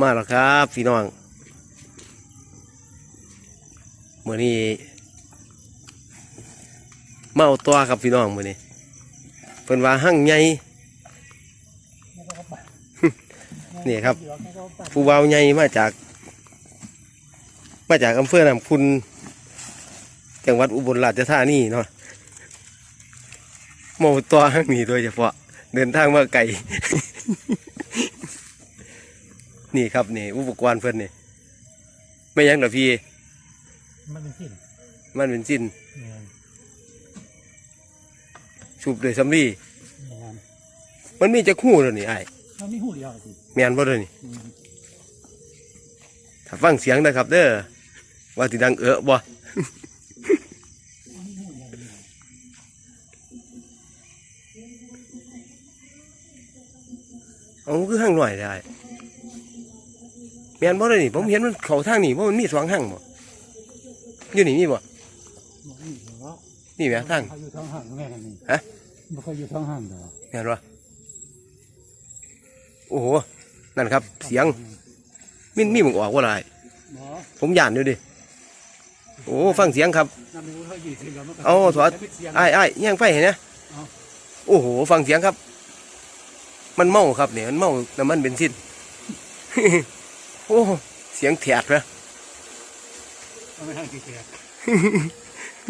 มาแล้วครับพี่น้องเมื่อนี้มาเอาตัวครับพี่น้องเมื่อนี้เพิ่นว่าหั่งใหญ่นี่ครับ ผู้เบาใหญ่มาจาก มาจากอำเภอนำคุณจังหวัดอุบลราชธานีเนาะมาเอาตัวหั่งนี้โดยเฉพาะเดินทางมาไกล นี่ครับนี่อุปกรณ์เพิ่นนี่ไม่หยังหรอพี่ มันเป็นสิ้นมันเป็นสิ้นเงินสูบโดวยสำลีเงินมันมีจะคู่แล้วนี่ไอ้ายมันมีหูเดียวสิแม่นบ่เลยนี่ถ้าฟังเสียงนะครับ เด้อว่าสิดังเอะบ่ เอาคือห้างหน่อยได้ แม่นบ่เลยนี่ผมเห็นมันเข้าทางนี่บ่มันมีสองห้างบ่อยู่นี่มีบ่นี่เหรอนี่แหม่ทางเขาอยู่ท้องห่างแม่กันนี่ฮะมันเขาอยู่ท้องห่างเด้อแม่นบ่โอ้โหนั่นครับ เสียงมีมีมึงออกว่าไรหมอผมย่านอยู่ดิโอ้ฟังเสียงครับน้ำมันเขาอยู่ที่เรามันก็เอาถอดเสียงไอ้ไอ้ายย่างไฟเห็นนะเอาโอ้โหฟังเสียงครับ มันเมาครับเนี่ยมันเมาน้ำมันเบนซิน โอ้ เสียงแถดนะเอาไม่ให้กี่แก่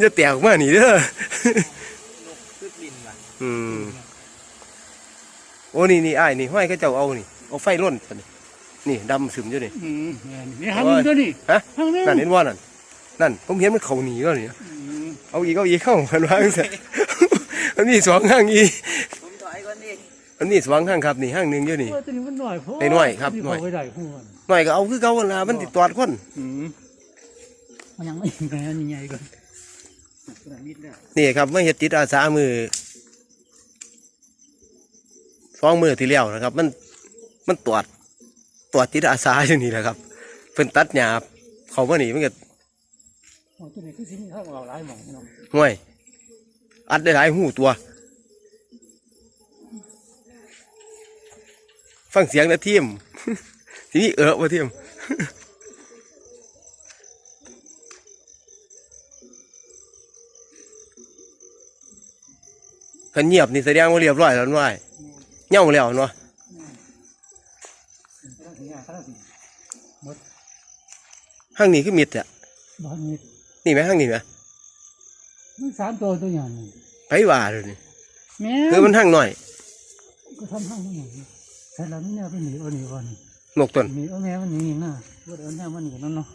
จะแตกออกมาหนีเด้อซึกลินว่ะอืม โอ้นี่นี่ไอ้ายนี่ห้อยเขาเจ้าเอานี่เอาไฟร่นซะนี่นี่ดำซึมอยู่นี่ อืมเงินนี่หางหนึงตัวนี่ฮะหางหนึงนั่นเห็นว่านั่น นั่น ผมเห็นมันเขาหนีแล้วนี่อืมเอาอีกเอาอีกเข้ามันวางซะ มันมีสองห้างอี ดิมันมีสองห้างครับนี่ห้างหนึ่งอยู่นี่โอ้ยตัวนี้มันหน่อยพอไอ้หน่อยครับที่หน่อยเขาไปได้หูมันหน่อยก็เอาคือเก่าหั่นล่ะมันติดตอดคนอืมมันยังไม่แก่ใหญ่ๆก่อนขนาดนิดเนี่ยนี่ครับเมื่อเฮ็ดจิตอาสามือสองมือที่แล้วนะครับ มันมันตรวจตรวจจิตอาสาอยู่นี่แหละครับเพิ่นตัดหญ้าเขามานี่มันก็โอ้ตัวนี้คือสิ่งที่เขาเอาหลายหมองพี่น้องห่วย อัดได้หลายหูตัว ฟังเสียงนะทีมทีนี้เออว่าทีมกันเงียบนี่แสดงว่าเรียบร้อยแล้วน้อยเง่าแล้วเนาะต้องถึงอะต้องถึงห้างนี้คือมิดอะบ้านนี้นี่ไหมห้างนี้ไหมมันสามตัวตัวอย่างนี้ไปว่าเลยนี่แม่คือมันห้างหน่อย ก็ทำห้างตัวอย่าง นี้ใช่แล้วเนี่ยเป็นหนีเอาหนีวันนกตนหนีเอาแม่มันหนีนะว่าเอาแม่มันหนีนั่นเนาะ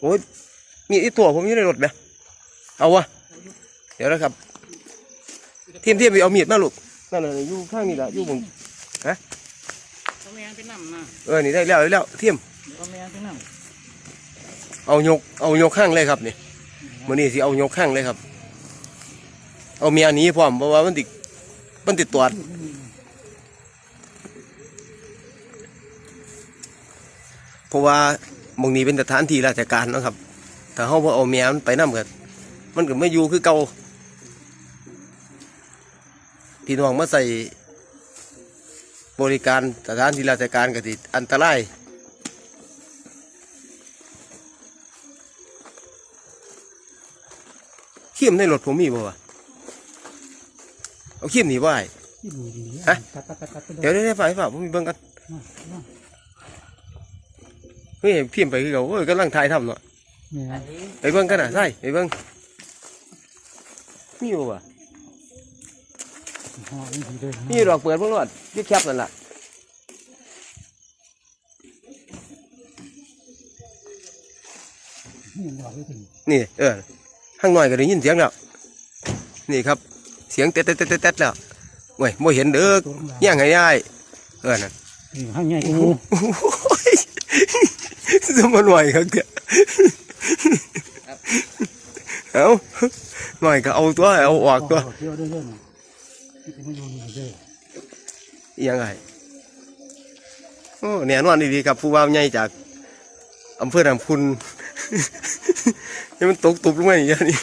โอ้ยมีอีตัวผมอยู่ในรถไหมเอาวะเดี๋ยวนะครับทีมทีมไปเอามีดมาลูกนั่นน่ะอยู่ข้างนี้แหละอยู่บนเอาแม่ไปนั่งนะเออนี่ได้แล้วได้แล้วทีมเอาแม่ไปนั่งเอายกเอายกข้างเลยครับนี่มื้อนี้สิเอายกข้างเลยครับ เอาเมียหนี้พร้อมเพราะว่ามันติดมันติดตรวจ เพราะว่าหมองนี้เป็นสถานที่ราชการเนาะครับถ้าเฮาบ่เอาเมียมันไปนำกันมันก็ไม่อยู่คือเก่าพี่น้องมาใส่บริการสถานที่ราชการก็สิอันตรายเขี้ยมในรถผมมีบ่วะเอาเขี้ยมหนีบ่ไอ้ที่หนีดีฮะตัดตัดตัดตัดไปเดี๋ยวเดี๋ยวเดี๋ยวฝ่ายฝ่าผมมีเบิ่งกันมามา เฮ้ยเพียมไปคือเขาเอ้ยกำลังถ่ายทำเนาะเนี่ยอันนี้ไปเบิ่งกันน่ะใช่ไปเบิ่งมีบ่วะห่อนี่ดีเลยมีดอกเปิดเพิ่งรอดยึดแคบนั่นล่ะนี่ยังบอกไม่ถึงนี่เออข้างหน่อยก็ได้ยินเสียงแล้วนี่ครับ เสียงเต๊ดเต๊ดเต๊ดเต๊ดเต๊ดแล้วเว้ยบ่เห็นเด้อตัวลงมาย่างไงยายเออนั่นนี่ห้างใหญ่กู โอ้ยสมันไหวครับเดี๋ยวเอาหน่อยก็เอาตัวเอาออกตัวเที่ยวได้เรื่อยๆที่เป็นอยู่นี่เลยอิหยังไงโอ้แน่นอนดีๆครับผู้ว่าใหญ่จากอำเภอลำพูนยังมันตกตุบลงมาอย่างนี้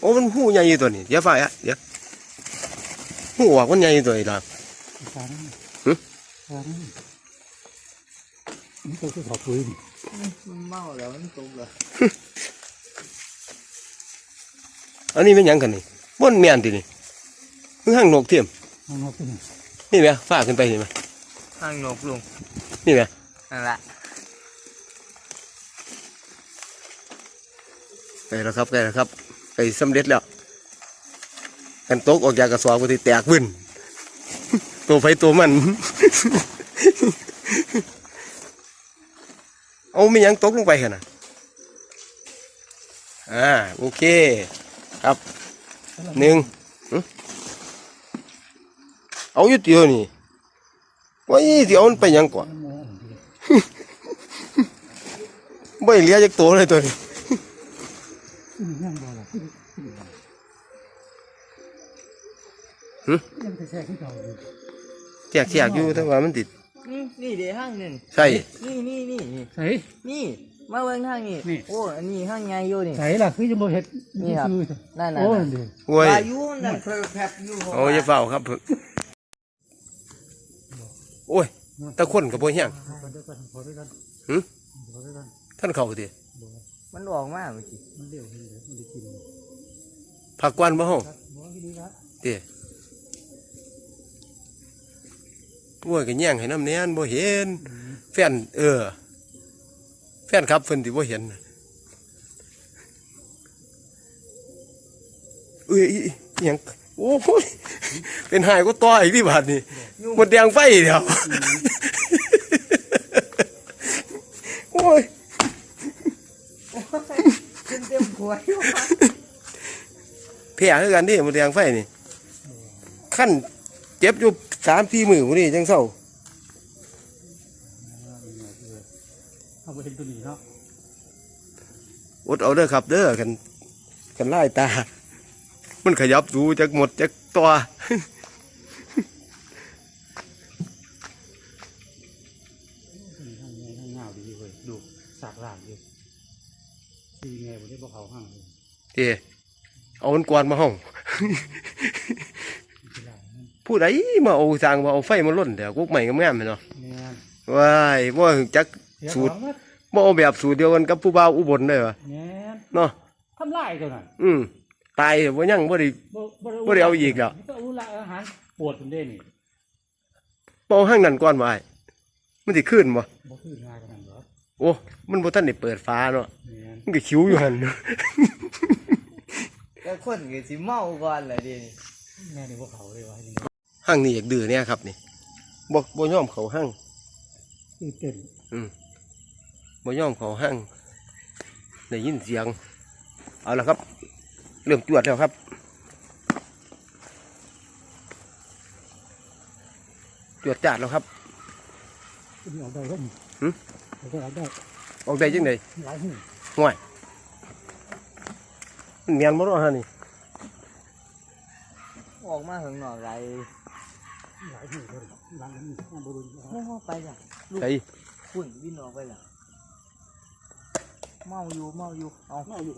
โอ้มันหูใหญ่อยู่ตัวนี้เดี๋ยวฝ่ายอะเดี๋ยวหูออกมันใหญ่ตัวอีหล่ะ ตานั่นหึตานั่นนี่ตัวคือเขาคุยนี่มันเมาแล้วมันตกแล้วอันนี้เป็นหยังกันนี่บ่นแม่นตินี่คือหางนกเทียมมันงอกขึ้นนี่แหมฟ้าขึ้นไปนี่แหมข้างนกลุงนี่แหมนั่นแหละใกล้แล้วครับใกล้แล้วครับไปสำเร็จแล้วกันตกออกจากกระสอบก็สิแตกบึ้น ตัวไฟตัวมัน เอาไม่ยังตกลงไปขนาดอ่าโอเค ครับหนึ่งเอาอยู่เดียวนี่ว่าอีเดียวมันไปยังก่อนมันมองดีไม่เหลือจากตัวเลยตัวนี้หึ แช่ขึ้นเก่าอยู่แจกแจกอยู่แต่ว่ามันติดอืมนี่เดี๋ยวห้างหนึ่งใช่นี่นี่นี่นี่ใส่นี่มาเบิ่งทางนี่นี่โอ้อันนี้ห้างใหญ่อยู่นี่ใส่ล่ะคือจะบ่เฮ็ดนี่ครับคือนั่นน่ะโอ้ยเดี๋ยวโว้ยอายุมันนั่นเพลแพบอยู่โอ้ยอย่าเฝ้าครับโอ้ยแตะคนกับโบแห้งเอาเดี๋ยวก่อนขอด้วยกันหึขอด้วยกันท่านเขาดิบ่มันออกมาเมื่อกี้มันเร็วขึ้นเดี๋ยวมันได้กินผักกวนบ่ห้องครับ บ่กินดีครับเด้โอ้ยก็แย่งให้น้ำเนียนบ่เห็น แฟน เออ แฟนครับเพิ่นที่บ่เห็นน่ะเอ้ยอิหยังโอ้ยเป็นหายก็ต่ออีกที่บาดนี่หมดแดงไฟเดียวโอ้ยเต็มเต็มขวดอยู่แพ้คือกันดิหมดแดงไฟนี่ขั้นเจ็บอยู่ สามสี่มือมื้อนี้จังเศร้าเอาไปเห็นตัวนี้เนาะอดเอาเด้อครับ เด้อกันกันไล่ตา มันขยับดูจากหมดจากตัวตัวนี้ทางไงทางเงาดีเว้ยดูสากลากอยู่ซีไงบ่ได้บ่เขาห้างเลยเด้เอามันกวนมาห้องสิได้มัน ผู้ใดมาเอาสร้างมาเอาไฟมาล่นเดี๋ยวกุ๊กใหม่ก็งามๆแม่นเนาะแม่นว้ายบ่ถึงจักเสียสูตรของเบิดบ่เอาแบบสูตรเดียวกันกับผู้บ่าวอุบลได้ปะแม่นเนาะทำลายตัวนั้นอืมตายบ่ยังบ่ได้บ่บ่ได้เอาอีกแล้วบ่เอาละอาหารปวดมันได้นี่บ่เอาห้างนั้นก่อนบ่อ้ายมันสิขึ้นบ่บ่คืองานกันนั่นหรอโอ้ มันบ่ทันได้เปิดฟ้าเนาะแม่นมันก็คิวอยู่หั่นแต่คนก็สิเมาก่อนแหละดิแม่นี่บ่เขาเลยว่าอย่างนี้ ห้างนี่อยากดื้อเนี่ยครับนี่บ่บ่ยอมเข้าห้างตื่นเต้นอืมบ่ยอมเขาห้างได้ยินเสียง เอาละครับ เริ่มจวดแล้วครับจวดจาดแล้วครับตัวนี้ออกได้ร่มหึออกได้ออกได้ออกได้ยังไงหลายหูห่วยมันเมียนบ่รอดฮะนี่ออกมาข้างนอกไร หลายหูเลยหลังนี้อ่าบ่รู้ไม่เข้าไปจ้ะลูกไอ้ฝุ่นวิ่งออกไปล่ะเมาอยู่เมาอยู่เอาเมาอยู่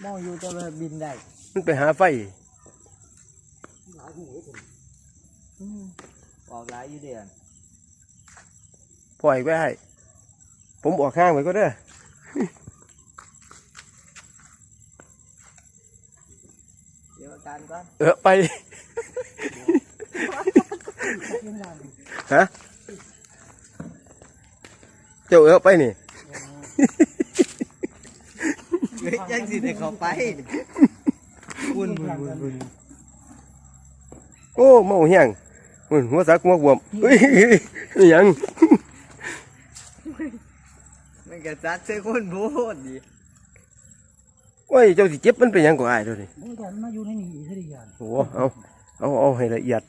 เมาอยู่จะไปบินได้มันไปหาไฟหลายหูเลยผมอืมออกหลายอยู่เดือนปล่อยไว้ให้ผมออกข้างไปก็ได้อเดี๋ยวอาการก่อนเออไป ฮะเจ้าเออไปนี่เฮ้ยยังสิได้เข้าไปวุ่นวุ่นวุ่นวุ่นโอ้เมาแห้งมันหัวสักหัวบวมเฮ้ยอิหยังมันก็จัดใส่คนโพดดิโอ้ยเจ้าสิเจ็บมันเป็นหยังกว่าไอ้ายเดี๋ยวนี้โอ้ยแต่มันมาอยู่ในนี้อีกทีอย่างโอ้เอาเอาเอาให้ละเอียด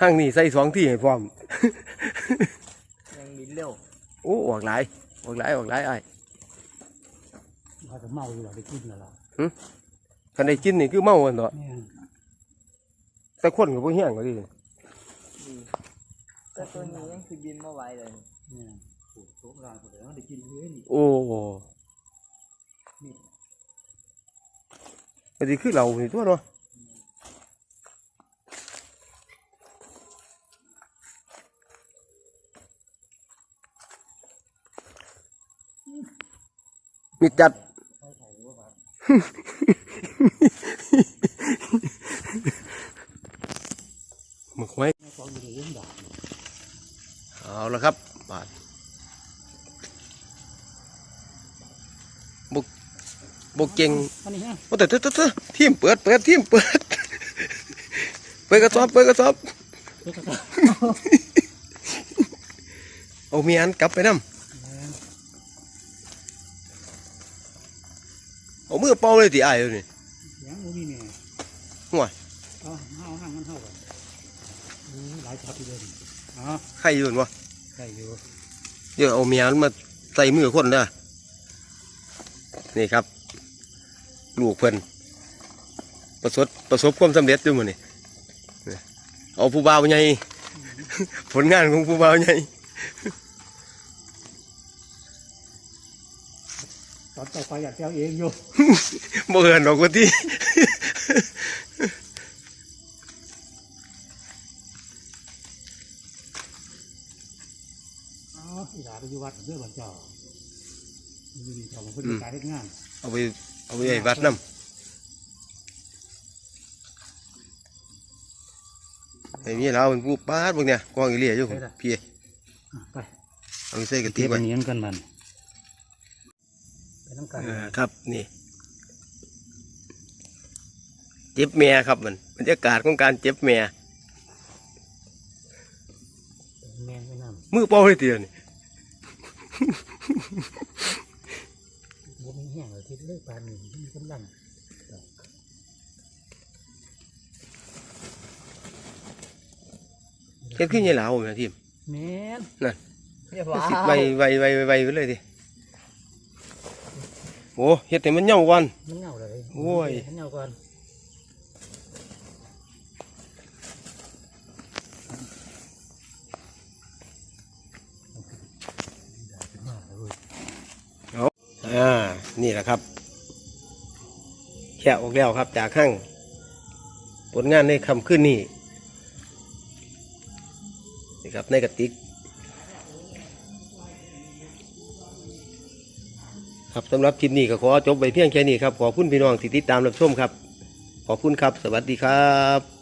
ห้างนี่ใส่สองที่ให้พร้อม ยังบินเร็วโอ้ออกหลายออกหลายออกหลายไอ้ายเขาจะเมาอยู่แล้วได้กินแล้วล่ะคันได้กินนี่คือเมากันเนาะแม่นแต่คนกับพวกแห้งก็ดีดีแต่ตัวนี้ยังคือบินมาไหวเลยแม่นโอ้โหโต๊ะร้านก็ได้เอาได้กินเลยนี่โอ้ก็ดีคือเรานี่ตัวเนาะ มีจัด หมึกไว้แม่กองอยู่ในเรื่องดาบเอาละครับบาดบุกบุกเก่งอันนี้ฮะโอ้แต่เถอะเถอะเถอะทีมเปิดเปิดทีมเปิด เปิดกระสอบเปิดกระสอบเพื่อกระสอบเอาเมียอันกลับไปนํเเป่าเลยตีไอ้ยเดี๋ยวนี่ยังบ่มีแม่ห่วยเอาเอาห่างมันเท่ากันอู้หลายจับอยู่เลยอ๋อใครอยู่นั่นวะได้อยู่เดี๋ยวเอาเมียมันมาใส่มือคนเด้อนี่ครับ ลูกเพิ่นประสบประสบความสำเร็จด้วยมื้อนี่เอาผู้บ่าวใหญ่ผลงานของผู้บ่าวใหญ่ อนต่อไปอยากจะเอาเองอยู่บ่เอินดอกว่าที่อ๋ออีหลาไปอยู่วัดเพื่อบันเจ้าอยู่ดีเขามาเพิ่นการเฮ็ดงาน เอาไปเอาไปไว้วัดน้ำไอ้นี่เราเป็นผู้ปาดพวกเนี่ยกองอีเลียอยู่ผมพี่อะไปเอาไปใส่กระติเทียกบไว้อันนี้กันมันไป น้ำกันเออครับนี่เจ็บเมียครับมันบรรยากาศของการเจ็บเมียแมงไปน้มือเป้าเลยเตียนี่ำบ่มีแห้งเลยที่เลิกปานนี้มีกำลังเฮ็ดขึ้นยังหลาวผมนะทีมแม่นเรียบร้สิอยไวไวไวไวไวไปเลยดิโอ้เฮ็ดแต่มันเหย่าวันมันเหงาเลยโอ้ยมันเหงาก่อนมาเลยอ่า นี่แหละครับแค่ออกแล้วครับ จากข้างผลงานในคำขึ้นนี่นี่ครับในกระติก ครับสำหรับคลิปนี้ก็ขอจบไปเพียงแค่นี้ครับ ขอบคุณพี่น้องที่ติดตามรับชมครับ ขอบคุณครับ สวัสดีครับ